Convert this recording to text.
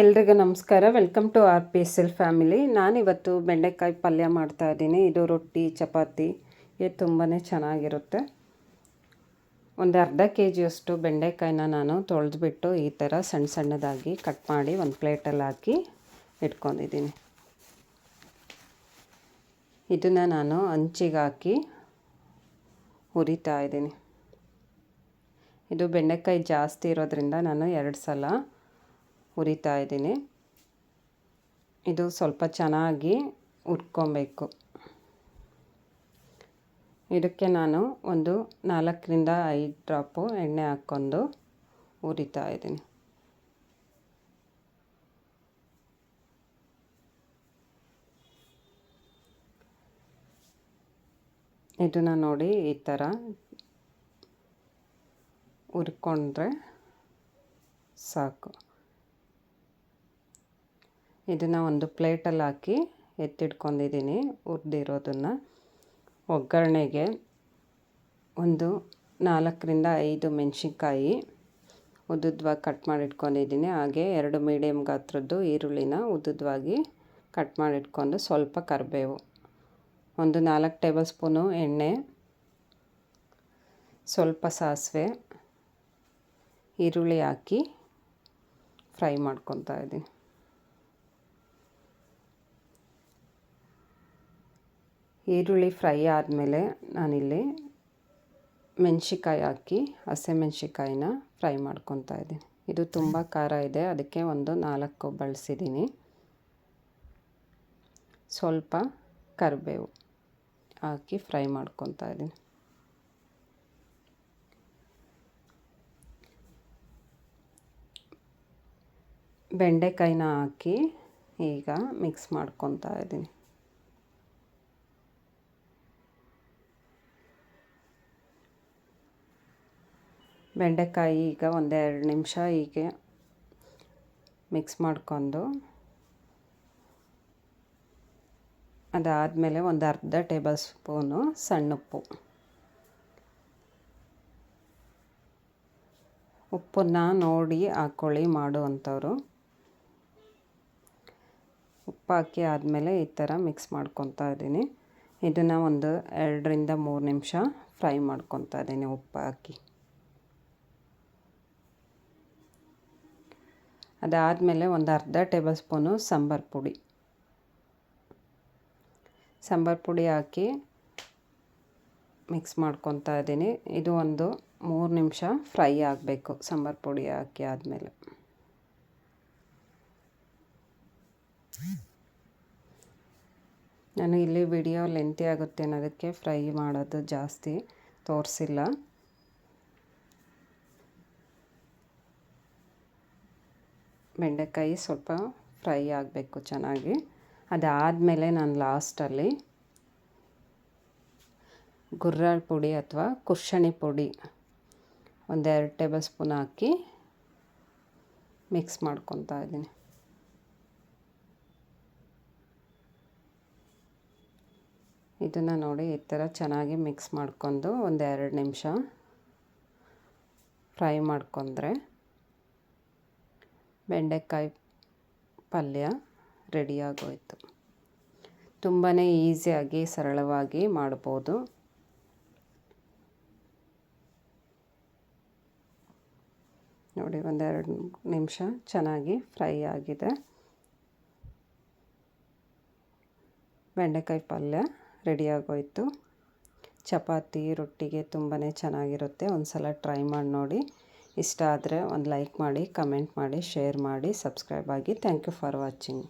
ಎಲ್ರಿಗೂ ನಮಸ್ಕಾರ. Welcome to R P S L family ನಾನಿವತ್ತು ಬೆಂಡೆಕಾಯಿ ಪಲ್ಯ ಮಾಡ್ತಾ ಇದ್ದೀನಿ. ಇದು ರೊಟ್ಟಿ, ಚಪಾತಿ. ಇದು ತುಂಬಾ ಚೆನ್ನಾಗಿರುತ್ತೆ. ಒಂದು ಅರ್ಧ ಕೆ ಜಿಯಷ್ಟು ಬೆಂಡೆಕಾಯಿನ ನಾನು ತೊಳೆದ್ಬಿಟ್ಟು ಈ ಥರ ಸಣ್ಣ ಸಣ್ಣದಾಗಿ ಕಟ್ ಮಾಡಿ ಒಂದು ಪ್ಲೇಟಲ್ಲಿ ಹಾಕಿ ಇಟ್ಕೊಂಡಿದ್ದೀನಿ. ಇದನ್ನು ನಾನು ಹಂಚಿಗೆ ಹಾಕಿ ಹುರಿತಾ ಇದ್ದೀನಿ. ಇದು ಬೆಂಡೆಕಾಯಿ ಜಾಸ್ತಿ ಇರೋದ್ರಿಂದ ನಾನು ಎರಡು ಸಲ ಹುರಿತಾ ಇದ್ದೀನಿ. ಇದು ಸ್ವಲ್ಪ ಚೆನ್ನಾಗಿ ಹುರ್ಕೊಬೇಕು ಇದಕ್ಕೆ ನಾನು ಒಂದು ನಾಲ್ಕರಿಂದ ಐದು ಡ್ರಾಪು ಎಣ್ಣೆ ಹಾಕ್ಕೊಂಡು ಹುರಿತಾ ಇದ್ದೀನಿ. ಇದನ್ನು ನೋಡಿ ಈ ಥರ ಹುರ್ಕೊಂಡ್ರೆ ಸಾಕು. ಇದನ್ನು ಒಂದು ಪ್ಲೇಟಲ್ಲಿ ಹಾಕಿ ಎತ್ತಿಟ್ಕೊಂಡಿದ್ದೀನಿ ಹುರಿದಿರೋದನ್ನು. ಒಗ್ಗರಣೆಗೆ ಒಂದು ನಾಲ್ಕರಿಂದ ಐದು ಮೆಣಸಿನ್ಕಾಯಿ ಉದ್ದುದ್ವಾಗಿ ಕಟ್ ಮಾಡಿಟ್ಕೊಂಡಿದ್ದೀನಿ. ಹಾಗೆ ಎರಡು ಮೀಡಿಯಮ್ ಗಾತ್ರದ್ದು ಈರುಳ್ಳಿನ ಉದ್ದುದ್ವಾಗಿ ಕಟ್ ಮಾಡಿಟ್ಕೊಂಡು ಸ್ವಲ್ಪ ಕರಿಬೇವು. ಒಂದು ನಾಲ್ಕು ಟೇಬಲ್ ಸ್ಪೂನು ಎಣ್ಣೆ, ಸ್ವಲ್ಪ ಸಾಸಿವೆ, ಈರುಳ್ಳಿ ಹಾಕಿ ಫ್ರೈ ಮಾಡ್ಕೊತಾ ಇದ್ದೀನಿ. ಈರುಳ್ಳಿ ಫ್ರೈ ಆದಮೇಲೆ ನಾನಿಲ್ಲಿ ಮೆಣಸಿಕಾಯಿ ಹಾಕಿ ಹಸಿಮೆಣ್ಸಿಕಾಯಿನ ಫ್ರೈ ಮಾಡ್ಕೊತಾ ಇದ್ದೀನಿ. ಇದು ತುಂಬ ಖಾರ ಇದೆ, ಅದಕ್ಕೆ ಒಂದು ನಾಲ್ಕು ಬಳಸಿದ್ದೀನಿ. ಸ್ವಲ್ಪ ಕರಿಬೇವು ಹಾಕಿ ಫ್ರೈ ಮಾಡ್ಕೊತಾ ಇದ್ದೀನಿ. ಬೆಂಡೆಕಾಯಿನ ಹಾಕಿ ಈಗ ಮಿಕ್ಸ್ ಮಾಡ್ಕೊತಾ ಇದ್ದೀನಿ. ಬೆಂಡೆಕಾಯಿ ಈಗ ಒಂದೆರಡು ನಿಮಿಷ ಹೀಗೆ ಮಿಕ್ಸ್ ಮಾಡ್ಕೊಂಡು ಅದಾದಮೇಲೆ ಒಂದು ಅರ್ಧ ಟೇಬಲ್ ಸ್ಪೂನು ಸಣ್ಣುಪ್ಪು ಉಪ್ಪನ್ನು ನೋಡಿ ಹಾಕ್ಕೊಳ್ಳಿ ಮಾಡುವಂಥವ್ರು. ಉಪ್ಪು ಹಾಕಿ ಆದಮೇಲೆ ಈ ಥರ ಮಿಕ್ಸ್ ಮಾಡ್ಕೊತಾ ಇದ್ದೀನಿ. ಇದನ್ನು ಒಂದು ಎರಡರಿಂದ ಮೂರು ನಿಮಿಷ ಫ್ರೈ ಮಾಡ್ಕೊತಾ ಇದ್ದೀನಿ ಉಪ್ಪು ಹಾಕಿ. ಅದಾದಮೇಲೆ ಒಂದು ಅರ್ಧ ಟೇಬಲ್ ಸ್ಪೂನು ಸಾಂಬಾರ್ ಪುಡಿ. ಸಾಂಬಾರು ಪುಡಿ ಹಾಕಿ ಮಿಕ್ಸ್ ಮಾಡ್ಕೊತಾ ಇದ್ದೀನಿ. ಇದು ಒಂದು ಮೂರು ನಿಮಿಷ ಫ್ರೈ ಆಗಬೇಕು. ಸಾಂಬಾರ್ ಪುಡಿ ಹಾಕಿ ಆದಮೇಲೆ. ನಾನು ಇಲ್ಲಿ ವಿಡಿಯೋ ಲೆಂತಿ ಆಗುತ್ತೆ ಅನ್ನೋದಕ್ಕೆ ಫ್ರೈ ಮಾಡೋದು ಜಾಸ್ತಿ ತೋರಿಸಿಲ್ಲ. ಬೆಂಡೆಕಾಯಿ ಸ್ವಲ್ಪ ಫ್ರೈ ಆಗಬೇಕು ಚೆನ್ನಾಗಿ. ಅದಾದಮೇಲೆ ನಾನು ಲಾಸ್ಟಲ್ಲಿ ಗುರ್ರಾಳ್ ಪುಡಿ ಅಥವಾ ಕುರ್ಷಣಿ ಪುಡಿ ಒಂದೆರಡು ಟೇಬಲ್ ಸ್ಪೂನ್ ಹಾಕಿ ಮಿಕ್ಸ್ ಮಾಡ್ಕೊತಾ ಇದ್ದೀನಿ. ಇದನ್ನು ನೋಡಿ ಈ ಥರ ಚೆನ್ನಾಗಿ ಮಿಕ್ಸ್ ಮಾಡ್ಕೊಂಡು ಒಂದೆರಡು ನಿಮಿಷ ಫ್ರೈ ಮಾಡ್ಕೊಂಡ್ರೆ ಬೆಂಡೆಕಾಯಿ ಪಲ್ಯ ರೆಡಿಯಾಗೋಯಿತು. ತುಂಬಾ ಈಸಿಯಾಗಿ, ಸರಳವಾಗಿ ಮಾಡ್ಬೋದು. ನೋಡಿ, ಒಂದೆರಡು ನಿಮಿಷ ಚೆನ್ನಾಗಿ ಫ್ರೈ ಆಗಿದೆ. ಬೆಂಡೆಕಾಯಿ ಪಲ್ಯ ರೆಡಿಯಾಗೋಯಿತು. ಚಪಾತಿ, ರೊಟ್ಟಿಗೆ ತುಂಬಾ ಚೆನ್ನಾಗಿರುತ್ತೆ. ಒಂದು ಸಲ ಟ್ರೈ ಮಾಡಿ ನೋಡಿ. ಇಷ್ಟ ಆದರೆ ಒಂದು ಲೈಕ್ ಮಾಡಿ ಕಮೆಂಟ್ ಮಾಡಿ ಶೇರ್ ಮಾಡಿ ಸಬ್ಸ್ಕ್ರೈಬ್ ಆಗಿ. Thank you for watching